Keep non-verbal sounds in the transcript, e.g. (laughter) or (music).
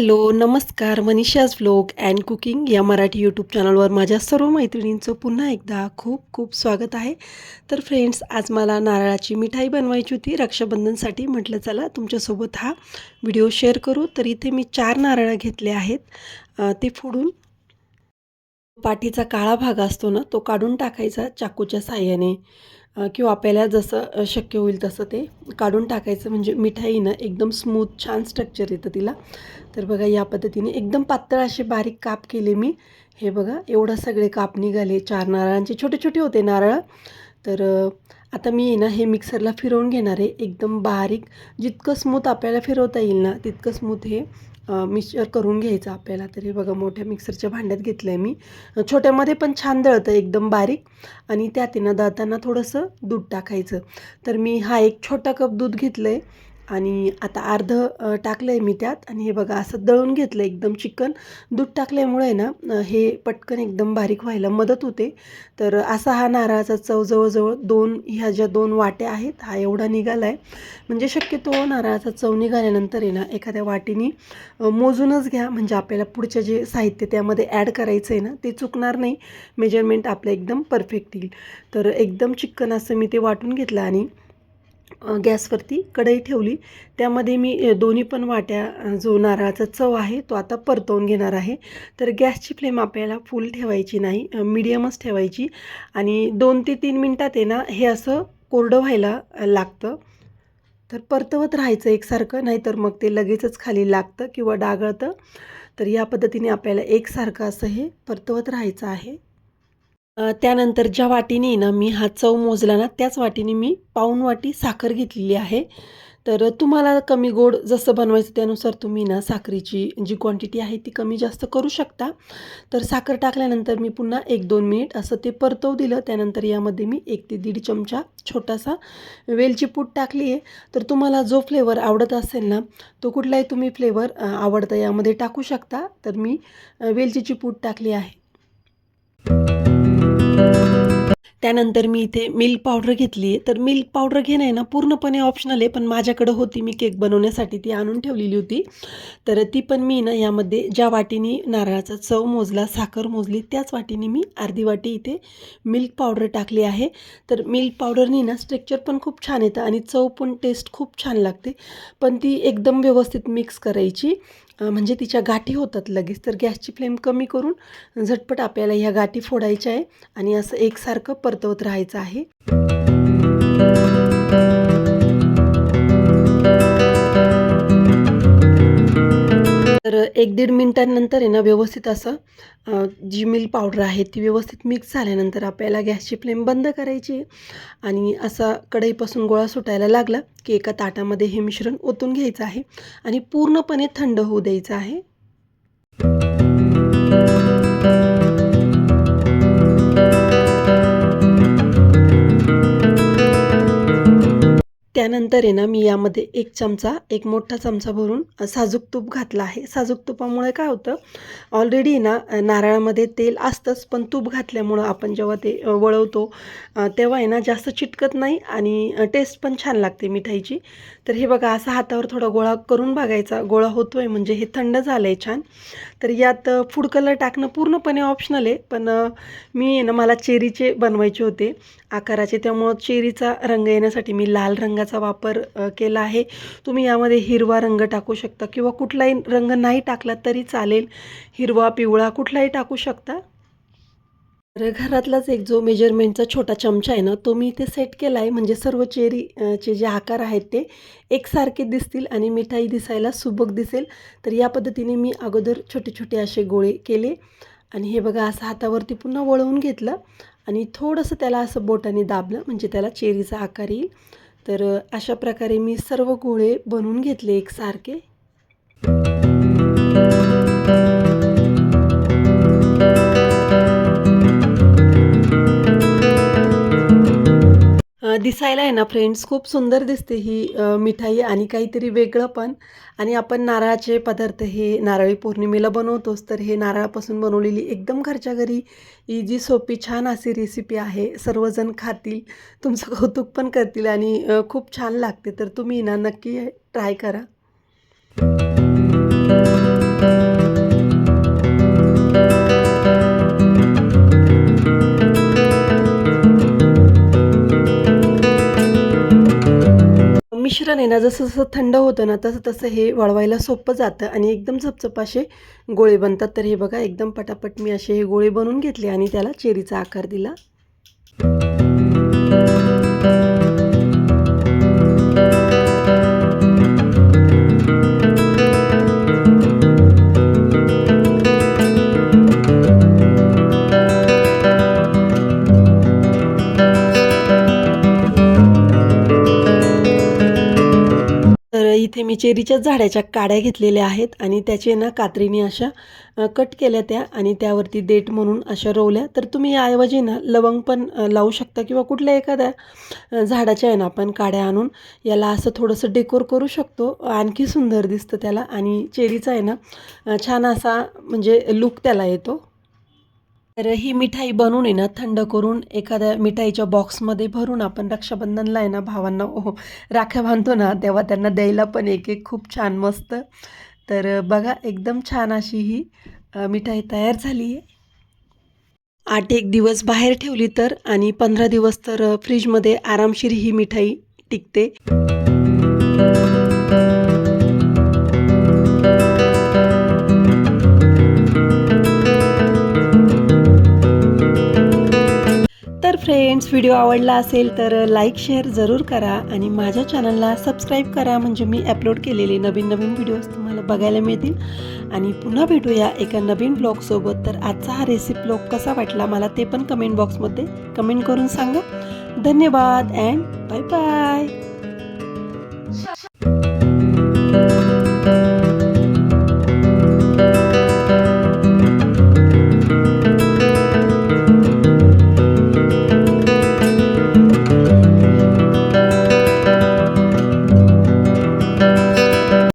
Hello नमस्कार. Manisha's vlog and cooking या Marathi YouTube चॅनलवर माझ्या सर्व मैत्रिणींचं पुन्हा एकदा खूप खूप स्वागत आहे. तर फ्रेंड्स आज मला नारळाची मिठाई बनवायची होती. रक्षाबंधनसाठी म्हटलं चला तुमच्यासोबत हा व्हिडिओ शेअर करू. तर इथे मी चार नारळं घेतले आहेत. ते फोडून पाठीचा काळा भाग असतो ना तो काढून टाकायचा चाकूच्या साह्याने. किंवा आपल्याला जसं शक्य होईल तसं ते काढून टाकायचं. म्हणजे मिठाई ना एकदम स्मूथ छान स्ट्रक्चर येतं तिला. तर बघा या पद्धतीने एकदम पातळ असे बारीक काप केले मी. हे बघा एवढं सगळे काप निघाले. चार नारळांचे छोटे छोटे होते नारळ. तर आता मी आहे ना हे मिक्सरला फिरवून घेणार आहे. एकदम बारीक जितकं स्मूथ आपल्याला फिरवता येईल ना तितकं स्मूथ हे मिक्सचर करून घ्यायचं आपल्याला. तरी बघा मोठ्या मिक्सरच्या भांड्यात घेतलं आहे मी छोट्यामध्ये पण छान दळतं एकदम बारीक. आणि त्यात ना दळताना थोडंसं दूध टाकायचं. तर मी हा एक छोटा कप दूध घेतलं आहे आणि आता अर्धं टाकलं आहे मी त्यात आणि हे बघा असं दळून घेतलं एकदम चिकन. दूध टाकल्यामुळे ना हे पटकन एकदम बारीक व्हायला मदत होते. तर असा हा नारळाचा चव जवळजवळ दोन ह्या ज्या दोन वाट्या आहेत हा एवढा निघाला आहे म्हणजे शक्यतो नारळाचा चव निघाल्यानंतर आहे ना एखाद्या वाटीने मोजूनच घ्या. म्हणजे आपल्याला पुढचे जे साहित्य त्यामध्ये ॲड करायचं आहे ना ते चुकणार नाही. मेजरमेंट आपलं एकदम परफेक्ट येईल. तर एकदम चिकन असं मी ते वाटून घेतलं आणि गॅसवरती कढई ठेवली. त्यामध्ये मी दोन्ही पण वाट्या जो नारळाचा चव आहे तो आता परतवून घेणार आहे. तर गॅसची फ्लेम आपल्याला फुल ठेवायची नाही मिडियमच ठेवायची. आणि दोन ते तीन मिनटात आहे ना हे असं कोरडं व्हायला लागतं. तर परतवत राहायचं एकसारखं नाहीतर मग ते लगेचच खाली लागतं किंवा डागळतं. तर या पद्धतीने आपल्याला एकसारखं असं हे परतवत राहायचं आहे. त्यानंतर ज्या वाटीने ना मी हा चव मोजला ना त्याच वाटीने मी पाऊण वाटी साखर घेतलेली आहे. तर तुम्हाला कमी गोड जसं बनवायचं त्यानुसार तुम्ही ना साखरेची जी क्वांटिटी आहे ती कमी जास्त करू शकता. तर साखर टाकल्यानंतर मी पुन्हा एक दोन मिनिट असं ते परतवू दिलं. त्यानंतर यामध्ये मी एक ते दीड चमचा छोटासा वेलची पूड टाकली आहे. तर तुम्हाला जो फ्लेवर आवडत असेल ना तो कुठलाही तुम्ही फ्लेवर आवडता यामध्ये टाकू शकता. तर मी वेलचीची पूड टाकली आहे. त्यानंतर मी इथे मिल्क पावडर घेतली आहे. तर मिल्क पावडर घेणं आहे ना पूर्णपणे ऑप्शनल आहे पण माझ्याकडं होती मी केक बनवण्यासाठी ती आणून ठेवलेली होती. तर ती पण मी ना यामध्ये ज्या वाटीने नारळाचा चव मोजला साखर मोजली त्याच वाटीने मी अर्धी वाटी इथे मिल्क पावडर टाकली आहे. तर मिल्क पावडरनी ना स्ट्रक्चर पण खूप छान येतं आणि चव पण टेस्ट खूप छान लागते. पण ती एकदम व्यवस्थित मिक्स करायची. म्हणजे तिच्या गाठी होतात लगेच. तर गॅसची फ्लेम कमी करून झटपट आपल्याला ह्या गाठी फोडायच्या आहे आणि असं एकसारखं परतवत राहायचं आहे. तर एक दीड मिनटांनंतर आहे ना व्यवस्थित असं जी मिल्क पावडर आहे ती व्यवस्थित मिक्स झाल्यानंतर आपल्याला गॅसची फ्लेम बंद करायची आहे आणि असा कढईपासून गोळा सुटायला लागला की एका ताटामध्ये हे मिश्रण ओतून घ्यायचं आहे आणि पूर्णपणे थंड होऊ द्यायचं आहे. त्यानंतर आहे ना मी यामध्ये एक चमचा एक मोठा चमचा भरून साजूक तूप घातला आहे. साजूक तुपामुळे काय होतं ऑलरेडी ना नारळामध्ये तेल असतंच पण तूप घातल्यामुळं आपण जेव्हा ते वळवतो तेव्हा आहे ना जास्त चिटकत नाही आणि टेस्ट पण छान लागते मिठाईची. तर हे बघा असा हातावर थोडा गोळा करून बघायचा. गोळा होतोय म्हणजे हे थंड झालं आहे छान. तर यात फूड कलर टाकणं पूर्णपणे ऑप्शनल आहे पण मी आहे ना मला चेरीचे बनवायचे होते. आकाराचे त्यामुळं चेरीचा रंग येण्यासाठी मी लाल रंगाचा वापर केला आहे. तुम्ही यामध्ये हिरवा रंग टाकू शकता किंवा कुठलाही रंग नाही टाकला तरी चालेल. हिरवा पिवळा कुठलाही टाकू शकता. तर घरातलाच एक जो मेजरमेंटचा छोटा चमचा आहे ना तो मी इथे सेट केला आहे म्हणजे सर्व चेरी चे जे आकार आहेत ते एकसारखे दिसतील आणि मिठाई दिसायला सुबक दिसेल. तर या पद्धतीने मी अगोदर छोटे छोटे असे गोळे केले. आणि हे बघा असं हातावरती पुन्हा वळवून घेतलं. आणि थोडंसं त्याला असं बोटाने दाबलं म्हणजे त्याला चेरीचा आकार येईल. तर अशा प्रकारे मी सर्व गोळे बनवून घेतले एकसारखे. दिसायला आहे ना फ्रेंड्स खूप सुंदर दिसते ही मिठाई आणि काहीतरी वेगळं पण. आणि आपण नारळाचे पदार्थ हे नारळी पौर्णिमेला बनवतोच तर हे नारळापासून बनवलेली एकदम घरच्या घरी ही जी सोपी छान अशी रेसिपी आहे सर्वजण खातील तुमचं (laughs) कौतुक पण करतील आणि खूप छान लागते. तर तुम्ही ना नक्की ट्राय करा. आहे ना जसं जसं थंड होतं ना तसं तसं हे वळवायला सोपं जातं आणि एकदम झपझप असे गोळे बनतात. तर हे बघा एकदम पटापट मी असे हे गोळे बनवून घेतले आणि त्याला चेरीचा आकार दिला. इथे मी चेरीच्याच झाडाच्या काड्या घेतलेल्या आहेत आणि त्याचे ना कात्रीने अशा कट केल्या त्या आणि त्यावरती देठ म्हणून अशा रोवल्या. तर तुम्ही याऐवजी ना लवंग पण लावू शकता किंवा कुठल्या एखाद्या झाडाच्या आहे ना आपण काड्या आणून याला असं थोडंसं डेकोर करू शकतो. आणखी सुंदर दिसतं त्याला आणि चेरीचा आहे ना छान असा म्हणजे लुक त्याला येतो. तर ही मिठाई बनवून आहे ना थंड करून एखाद्या मिठाईच्या बॉक्समध्ये भरून आपण रक्षाबंधनला आहे ना भावांना ओहो राख्या बांधतो ना तेव्हा त्यांना द्यायला पण एक एक खूप छान मस्त. तर बघा एकदम छान अशी ही मिठाई तयार झाली आहे. आठ एक दिवस बाहेर ठेवली तर आणि पंधरा दिवस तर फ्रीजमध्ये आरामशीर ही मिठाई टिकते. फ्रेंड्स व्हिडिओ आवडला असेल तर लाईक शेअर जरूर करा आणि माझ्या चॅनलला सबस्क्राईब करा. म्हणजे मी अपलोड केलेले नवीन नवीन व्हिडिओज तुम्हाला बघायला मिळतील. आणि पुन्हा भेटूया एका नवीन ब्लॉगसोबत तर आजचा हा रेसिपी ब्लॉग कसा वाटला मला ते पण कमेंट बॉक्समध्ये कमेंट करून सांगा. धन्यवाद अँड बाय बाय